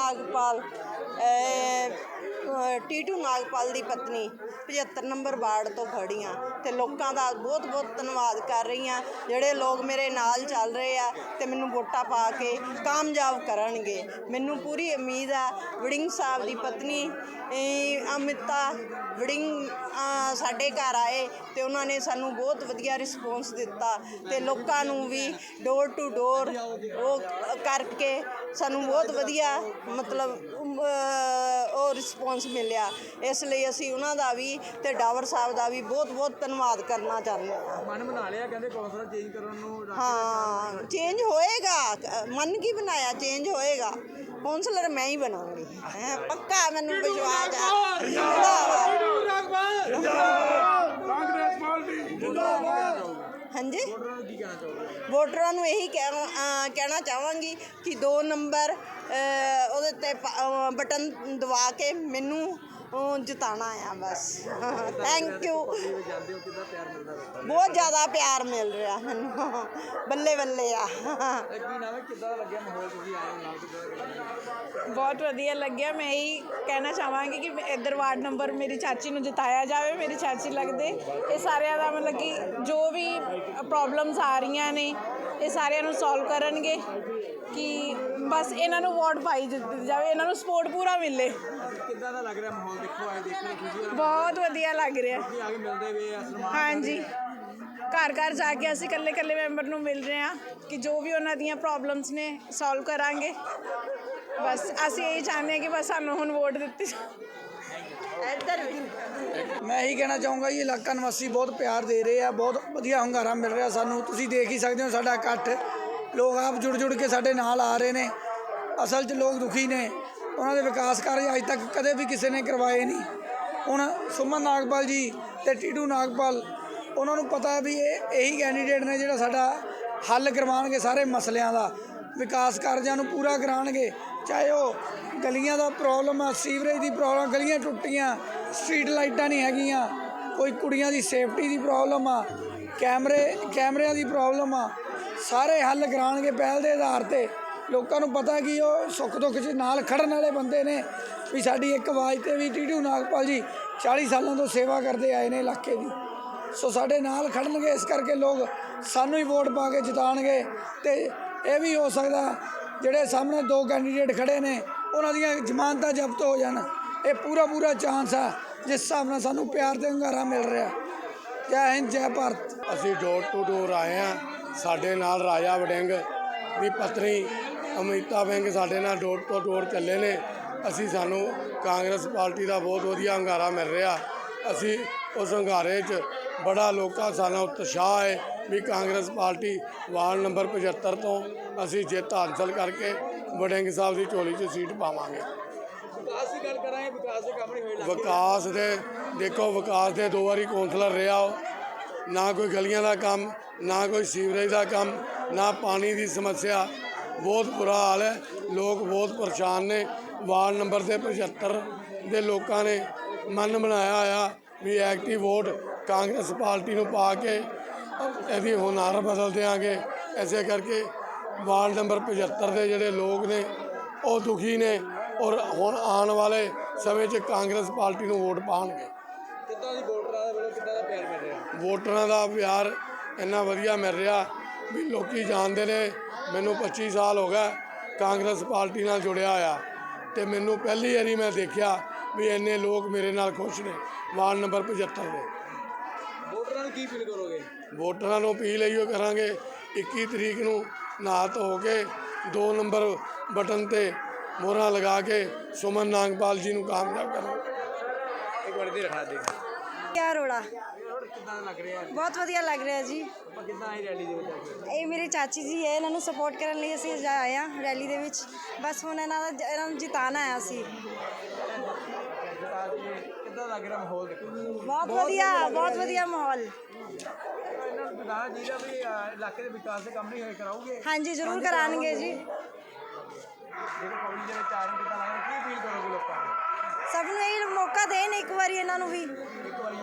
ਨਾਗਪਾਲ ਅਹ, ਅਹ, ਟੀਟੂ ਨਾਗਪਾਲ ਦੀ ਪਤਨੀ 75 number ward ਤੋਂ ਖੜੀ ਹਾਂ ਤੇ ਲੋਕਾਂ ਦਾ ਬਹੁਤ ਬਹੁਤ ਧੰਨਵਾਦ ਕਰ ਰਹੀ ਹਾਂ ਜਿਹੜੇ ਲੋਕ ਮੇਰੇ ਨਾਲ ਚੱਲ ਰਹੇ ਆ ਤੇ ਮੈਨੂੰ ਵੋਟਾਂ ਪਾ ਕੇ ਕਾਮਯਾਬ ਕਰਨਗੇ। ਮੈਨੂੰ ਪੂਰੀ ਉਮੀਦ ਆ ਵੜਿੰਗ ਸਾਹਿਬ ਦੀ ਪਤਨੀ ਅਮਿਤਾ ਵੜਿੰਗ ਸਾਡੇ ਘਰ ਆਏ ਤੇ ਉਹਨਾਂ ਨੇ ਸਾਨੂੰ ਬਹੁਤ ਵਧੀਆ ਰਿਸਪੌਂਸ ਦਿੱਤਾ ਤੇ ਲੋਕਾਂ ਨੂੰ ਵੀ ਡੋਰ ਟੂ ਡੋਰ ਉਹ ਕਰਕੇ ਸਾਨੂੰ ਬਹੁਤ ਵਧੀਆ ਮਤਲਬ ਉਹ ਰਿਸਪੌਂਸ ਮਿਲਿਆ। ਇਸ ਲਈ ਅਸੀਂ ਉਹਨਾਂ ਦਾ ਵੀ ਤੇ ਡਾਵਰ ਸਾਹਿਬ ਦਾ ਵੀ ਬਹੁਤ ਬਹੁਤ ਧੰਨਵਾਦ ਕਰਨਾ ਚਾਹੁੰਦੇ ਹਾਂ। ਮਨ ਬਣਾ ਲਿਆ ਕਹਿੰਦੇ ਕੌਂਸਲਰ ਚੇਂਜ ਕਰਨ ਨੂੰ ਹਾਂ ਚੇਂਜ ਹੋਏਗਾ। ਮਨ ਕੀ ਬਣਾਇਆ? ਚੇਂਜ ਹੋਏਗਾ। ਕਾਉਂਸਲਰ ਮੈਂ ਹੀ ਬਣਾਉਂਗੀ। ਹੈਂ, ਪੱਕਾ ਮੈਨੂੰ ਵਿਸ਼ਵਾਸ ਹੈ? ਜਿੰਦਾਬਾਦ। ਕਾਂਗਰਸ ਪਾਰਟੀ। ਹਾਂਜੀ? ਵੋਟਰਾਂ ਨੂੰ ਕੀ ਕਹਿਣਾ ਚਾਹੋਗੇ? ਵੋਟਰਾਂ ਨੂੰ ਇਹੀ ਕਹਿ- ਕਹਿਣਾ ਚਾਹਾਂਗੀ ਕਿ 2 ਨੰਬਰ ਉਹਦੇ ਤੇ ਪ- ਬਟਨ ਦਬਾ ਕੇ ਮੈਨੂੰ ਅ, ਜਿਤਾਣਾ ਆ ਬਸ। ਥੈਂਕ ਯੂ ਹੋ ਪਿਆਰ ਮਿਲਦਾ ਬਹੁਤ ਜ਼ਿਆਦਾ ਪਿਆਰ ਮਿਲ ਰਿਹਾ ਮੈਨੂੰ। ਬੱਲੇ ਬੱਲੇ ਆ। ਦਾ ਇਹ ਕੀ ਨਾਮ ਹੈ? ਕਿੱਦਾਂ ਦਾ ਲੱਗਿਆ ਮਾਹੌਲ ਤੁਸੀਂ ਆਏ ਹੋ ਨਾਲ? ਕਿੱਦਾਂ ਦਾ ਲੱਗਿਆ? ਬਹੁਤ ਵਧੀਆ ਲੱਗਿਆ। ਮੈਂ ਇਹੀ ਕਹਿਣਾ ਚਾਹਾਂਗੀ ਕਿ ਇੱਧਰ ਵਾਰਡ ਨੰਬਰ ਮੇਰੀ ਚਾਚੀ ਨੂੰ ਜਿਤਾਇਆ ਜਾਵੇ ਮੇਰੀ ਚਾਚੀ ਲੱਗਦੇ। ਇਹ ਸਾਰਿਆਂ ਦਾ ਮਤਲਬ ਕਿ ਜੋ ਵੀ ਪ੍ਰੋਬਲਮਸ ਆ ਰਹੀਆਂ ਨੇ ਇਹ ਸਾਰਿਆਂ ਨੂੰ ਸੋਲਵ ਕਰਨਗੇ ਕਿ ਬਸ ਇਹਨਾਂ ਨੂੰ ਵੋਟ ਪਾਈ ਦਿੱਤੀ ਜਾਵੇ ਇਹਨਾਂ ਨੂੰ ਸਪੋਰਟ ਪੂਰਾ ਮਿਲੇ। ਕਿੱਦਾਂ ਦਾ ਲੱਗ ਰਿਹਾ ਮਾਹੌਲ? ਦੇਖੋ ਆਏ ਦੇਖੋ ਖੁਸ਼ੀ ਬਹੁਤ ਵਧੀਆ ਲੱਗ ਰਿਹਾ। ਹੈ ਆ ਕੇ ਮਿਲਦੇ ਵੇ ਆ ਸਨਮਾਨ ਹਾਂਜੀ। ਘਰ ਘਰ ਜਾ ਕੇ ਅਸੀਂ ਇਕੱਲੇ ਇਕੱਲੇ ਮੈਂਬਰ ਨੂੰ ਮਿਲ ਰਹੇ ਹਾਂ ਕਿ ਜੋ ਵੀ ਉਹਨਾਂ ਦੀਆਂ ਪ੍ਰੋਬਲਮਸ ਨੇ ਸੋਲਵ ਕਰਾਂਗੇ। ਬਸ ਅਸੀਂ ਇਹ ਚਾਹੁੰਦੇ ਹਾਂ ਕਿ ਬਸ ਸਾਨੂੰ ਹੁਣ ਵੋਟ ਦਿੱਤੀ ਇੱਧਰ ਵੀ। ਮੈਂ ਇਹੀ ਕਹਿਣਾ ਚਾਹੂੰਗਾ ਜੀ ਇਲਾਕਾ ਨਿਵਾਸੀ ਬਹੁਤ ਪਿਆਰ ਦੇ ਰਹੇ ਆ ਬਹੁਤ ਵਧੀਆ ਹੁੰਗਾਰਾ ਮਿਲ ਰਿਹਾ ਸਾਨੂੰ। ਤੁਸੀਂ ਦੇਖ ਹੀ ਸਕਦੇ ਹੋ ਸਾਡਾ ਇਕੱਠ। ਲੋਕ ਆਪ ਜੁੜ ਜੁੜ ਕੇ ਸਾਡੇ ਨਾਲ ਆ ਰਹੇ ਨੇ। ਅਸਲ 'ਚ ਲੋਕ ਦੁਖੀ ਨੇ। ਉਹਨਾਂ ਦੇ ਵਿਕਾਸ ਕਾਰਜ ਅੱਜ ਤੱਕ ਕਦੇ ਵੀ ਕਿਸੇ ਨੇ ਕਰਵਾਏ ਨਹੀਂ। ਹੁਣ ਸੁਮਨ ਨਾਗਪਾਲ ਜੀ ਤੇ ਟੀਟੂ ਨਾਗਪਾਲ ਉਹਨਾਂ ਨੂੰ ਪਤਾ ਵੀ ਇਹ ਇਹੀ ਕੈਂਡੀਡੇਟ ਨੇ ਜਿਹੜਾ ਸਾਡਾ ਹੱਲ ਕਰਵਾਉਣਗੇ ਸਾਰੇ ਮਸਲਿਆਂ ਦਾ। ਵਿਕਾਸ ਕਾਰਜਾਂ ਨੂੰ ਪੂਰਾ ਕਰਾਉਣਗੇ। ਚਾਹੇ ਉਹ ਗਲੀਆਂ ਦਾ ਪ੍ਰੋਬਲਮ ਆ, ਸੀਵਰੇਜ ਦੀ ਪ੍ਰੋਬਲਮ ਗਲੀਆਂ ਟੁੱਟੀਆਂ ਸਟਰੀਟ ਲਾਈਟਾਂ ਨਹੀਂ ਹੈਗੀਆਂ, ਕੋਈ ਕੁੜੀਆਂ ਦੀ ਸੇਫਟੀ ਦੀ ਪ੍ਰੋਬਲਮ ਆ, ਕੈਮਰੇ, ਕੈਮਰਿਆਂ ਦੀ ਪ੍ਰੋਬਲਮ ਆ, ਸਾਰੇ ਹੱਲ ਕਰਾਉਣਗੇ ਪਹਿਲ ਦੇ ਆਧਾਰ ਤੇ। ਲੋਕਾਂ ਨੂੰ ਪਤਾ ਕਿ ਉਹ ਸੁੱਖ ਦੁੱਖ 'ਚ ਨਾਲ ਖੜਨ ਵਾਲੇ ਬੰਦੇ ਨੇ। ਵੀ ਸਾਡੀ ਇੱਕ ਆਵਾਜ਼ ਤੇ ਵੀ ਟੀਟੂ ਨਾਗਪਾਲ ਜੀ 40 ਸਾਲਾਂ ਤੋਂ ਸੇਵਾ ਕਰਦੇ ਆਏ ਨੇ ਇਲਾਕੇ ਦੀ। ਸੋ ਸਾਡੇ ਨਾਲ ਖੜਨਗੇ, ਇਸ ਕਰਕੇ ਲੋਕ ਸਾਨੂੰ ਹੀ ਵੋਟ ਪਾ ਕੇ ਜਿਤਾਣਗੇ ਤੇ ਇਹ ਵੀ ਹੋ ਸਕਦਾ ਜਿਹੜੇ ਸਾਹਮਣੇ ਦੋ ਕੈਂਡੀਡੇਟ ਖੜੇ ਨੇ, ਉਹਨਾਂ ਦੀਆਂ ਜ਼ਮਾਨਤਾਂ ਜ਼ਬਤ ਹੋ ਜਾਣ। ਇਹ ਪੂਰਾ ਪੂਰਾ ਚਾਂਸ ਆ, ਜਿਸ ਹਿਸਾਬ ਨਾਲ ਸਾਨੂੰ ਪਿਆਰ ਤੇ ਹੰਗਾਰਾ ਮਿਲ ਰਿਹਾ। ਜੈ ਹਿੰਦ, ਜੈ ਭਾਰਤ। ਅਸੀਂ ਡੋਰ ਟੂ ਡੋਰ ਆਏ ਆ ਸਾਡੇ ਨਾਲ ਰਾਜਾ ਵੜਿੰਗ ਦੀ ਪਤਨੀ ਅਮਿਤਾ ਵਿੰਗ ਸਾਡੇ ਨਾਲ ਡੋਰ ਟੂ ਡੋਰ ਚੱਲੇ ਨੇ। ਅਸੀਂ ਸਾਨੂੰ ਕਾਂਗਰਸ ਪਾਰਟੀ ਦਾ ਬਹੁਤ ਵਧੀਆ ਹੰਗਾਰਾ ਮਿਲ ਰਿਹਾ। ਅਸੀਂ ਉਸ ਹੰਗਾਰੇ 'ਚ ਬੜਾ ਲੋਕਾਂ ਸਾਨੂੰ ਉਤਸ਼ਾਹ ਹੈ। ਵੀ ਕਾਂਗਰਸ ਪਾਰਟੀ ਵਾਰਡ ਨੰਬਰ 75 ਤੋਂ ਅਸੀਂ ਜਿੱਤ ਹਾਸਲ ਕਰਕੇ ਵੜਿੰਗ ਸਾਹਿਬ ਦੀ ਝੋਲੀ 'ਚ ਸੀਟ ਪਾਵਾਂਗੇ। ਵਿਕਾਸ ਦੀ ਗੱਲ ਕਰਾਂਗੇ ਵਿਕਾਸ ਦੇ ਕੰਮ ਨਹੀਂ ਹੋਏ ਵਿਕਾਸ ਦੇ ਦੇਖੋ ਵਿਕਾਸ ਦੇ ਦੋ ਵਾਰੀ ਕੌਂਸਲਰ ਰਿਹਾ ਨਾ ਕੋਈ ਗਲੀਆਂ ਦਾ ਕੰਮ ਨਾ ਕੋਈ ਸੀਵਰੇਜ ਦਾ ਕੰਮ ਨਾ ਪਾਣੀ ਦੀ ਸਮੱਸਿਆ। ਬਹੁਤ ਬੁਰਾ ਹਾਲ ਹੈ। ਲੋਕ ਬਹੁਤ ਪਰੇਸ਼ਾਨ ਨੇ। ਵਾਰਡ ਨੰਬਰ ਦੇ 75 ਦੇ ਲੋਕਾਂ ਨੇ ਮਨ ਬਣਾਇਆ ਹੋਇਆ ਵੀ ਐਕਟਿਵ ਵੋਟ ਕਾਂਗਰਸ ਪਾਰਟੀ ਨੂੰ ਪਾ ਕੇ ਇਹਦੀ ਹੁਨਾਰ ਬਦਲ ਦਿਆਂਗੇ ਐਸੇ ਕਰਕੇ ਵਾਰਡ ਨੰਬਰ 75 ਦੇ ਜਿਹੜੇ ਲੋਕ ਨੇ ਉਹ ਦੁਖੀ ਨੇ ਔਰ ਹੁਣ ਆਉਣ ਵਾਲੇ ਸਮੇਂ 'ਚ ਕਾਂਗਰਸ ਪਾਰਟੀ ਨੂੰ ਵੋਟ ਪਾਉਣਗੇ। ਕਿੱਦਾਂ ਦੀ ਵੋਟਰਾਂ ਦੇ ਵੱਲੋਂ ਕਿੱਦਾਂ ਦਾ ਪਿਆਰ ਮਿਲ ਰਿਹਾ? ਵੋਟਰਾਂ ਦਾ ਪਿਆਰ ਇੰਨਾ ਵਧੀਆ ਮਿਲ ਰਿਹਾ ਵੀ ਲੋਕੀ ਜਾਣਦੇ ਨੇ ਮੈਨੂੰ 25 ਸਾਲ ਹੋ ਗਏ ਕਾਂਗਰਸ ਪਾਰਟੀ ਨਾਲ ਜੁੜਿਆ ਹੋਇਆ ਤੇ ਮੈਨੂੰ ਪਹਿਲੀ ਵਾਰੀ ਮੈਂ ਦੇਖਿਆ ਵੀ ਇੰਨੇ ਲੋਕ ਮੇਰੇ ਨਾਲ ਖੁਸ਼ ਨੇ ਵਾਰਡ ਨੰਬਰ 75 ਦੇ। ਵੋਟਰਾਂ ਨੂੰ ਕੀ ਫੀਲ ਕਰੋਗੇ? ਵੋਟਰਾਂ ਨੂੰ ਅਪੀਲ ਇਹੋ ਕਰਾਂਗੇ 21 ਤਰੀਕ ਨੂੰ ਨਹਾ ਧੋ ਕੇ 2 ਨੰਬਰ ਬਟਨ ਤੇ ਮੋਹਰਾਂ ਲਗਾ ਕੇ ਸੁਮਨ ਨਾਗਪਾਲ ਜੀ ਨੂੰ ਕਾਮਯਾਬ ਕਰੋ ਇੱਕ ਵਾਰ ਦੇ ਰਖਾ ਦੇ। ਕਿਆ ਰੋੜਾ ਕਿੱਦਾਂ ਦਾ ਲੱਗ ਰਿਹਾ ਬਹੁਤ ਵਧੀਆ ਲੱਗ ਰਿਹਾ ਜੀ। ਆਪਾਂ ਕਿੱਦਾਂ ਆਏ ਰੈਲੀ ਦੇ ਵਿੱਚ ਆ ਕੇ? ਇਹ ਮੇਰੇ ਚਾਚੀ ਜੀ ਹੈ ਇਹਨਾਂ ਨੂੰ ਸਪੋਰਟ ਕਰਨ ਲਈ ਅਸੀਂ ਆਏ ਹਾਂ ਰੈਲੀ ਦੇ ਵਿੱਚ। ਬਸ ਹੁਣ ਇਹਨਾਂ ਦਾ ਇਹਨਾਂ ਨੂੰ ਜਿਤਾਣਾ ਆਇਆ ਸੀ। ਕਿੱਦਾਂ ਲੱਗ ਰਿਹਾ ਮਾਹੌਲ ਦੇਖੋ। ਬਹੁਤ ਵਧੀਆ ਬਹੁਤ ਵਧੀਆ ਮਾਹੌਲ। ਇਹਨਾਂ ਨੂੰ ਵਿਕਾਸ ਜੀ ਦਾ ਵੀ ਅਹ, ਇਲਾਕੇ ਦੇ ਵਿਕਾਸ ਦੇ ਕੰਮ ਨਹੀਂ ਹੋਏ ਕਰਾਓਗੇ? ਹਾਂਜੀ ਜ਼ਰੂਰ ਕਰਾਣਗੇ ਜੀ। ਜਿਹੜੇ ਪਬਲਿਕ ਦੇ ਵਿੱਚ ਆ ਰਹੇ ਕਿੱਦਾਂ ਲੱਗ ਰਿਹਾ ਕੀ ਫੀਲ ਕਰੋਗੇ ਲੋਕਾਂ ਨੂੰ? ਸਭ ਨੂੰ ਇਹ ਮੌਕਾ ਦੇਣ ਇੱਕ ਵਾਰੀ ਇਹਨਾਂ ਨੂੰ ਵੀ। ਇੱਕ ਵਾਰੀ